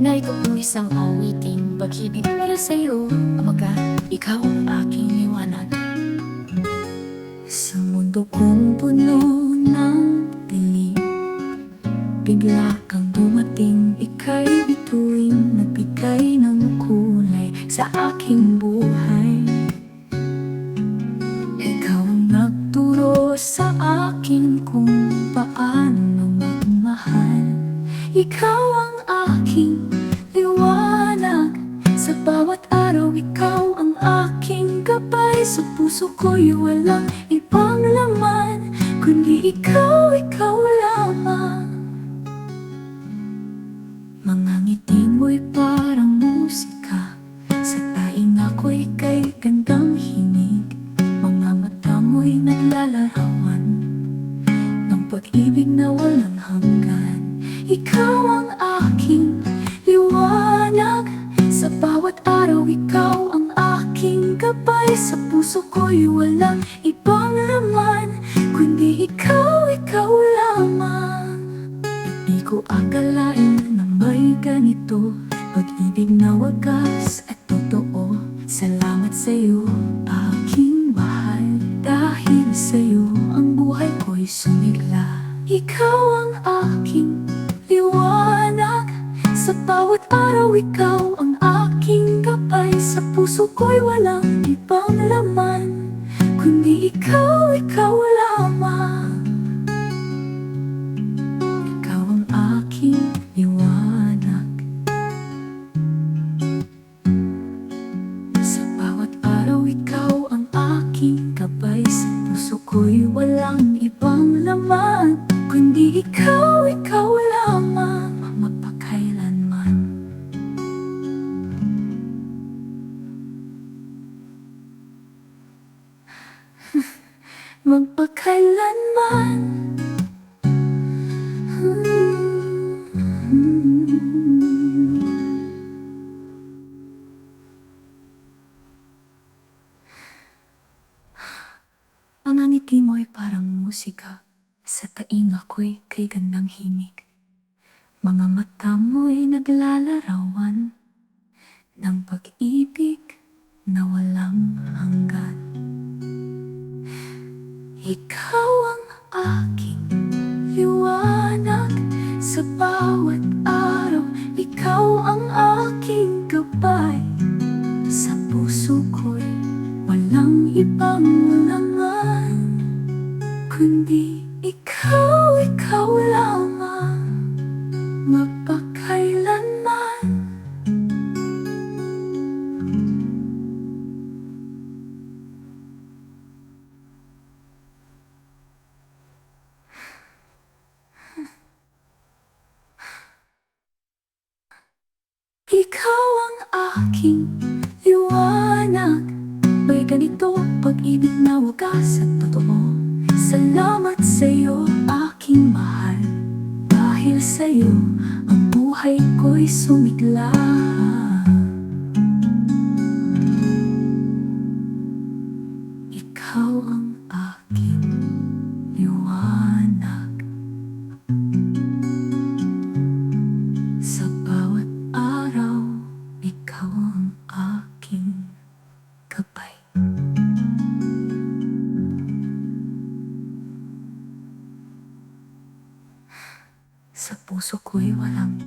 Na ikaw ang isang awiting Pag-ibig para sa'yo. Amaga, ikaw ang aking liwanag. Sa mundo kong puno ng dilim Bigla kang dumating. Ika'y bituin Nagbigay ng kulay Sa aking buhay. Ikaw ang nagturo sa akin Kung paano magmahal. Ikaw ang ko'y walang ibang laman Kundi ikaw, ikaw lamang. Mga ngiti mo'y parang musika Sa tainga ko'y kay gandang hinig. Mga mata mo'y naglalarawan Ng pag-ibig na walang hanggan. Ikaw ang ganito Pag-ibig na wagas at totoo. Salamat sa'yo, aking mahal. Dahil sa'yo, ang buhay ko'y sumigla. Ikaw ang aking liwanag. Sa bawat araw, ikaw ang aking gabay. Sa puso ko'y walang ibang laman. Kundi ikaw, ikaw lamang gabay Sa puso ko'y walang ibang laman Kundi ikaw, ikaw lamang Mapakailanman. Magpakailanman Ngiti mo'y parang musika. Sa tainga ko'y kay gandang himig Mga mata mo'y naglalarawan. Ng pag-ibig na walang hanggan. Ikaw ang aking liwanag Sa bawat Kundi ikaw, ikaw lamang. Mapakailanman. Ikaw ang aking liwanag. May ganito pag-ibig na wagas at totoo Salamat sa'yo, aking mahal. Dahil sa'yo, ang buhay ko'y sumigla puso ko'y walang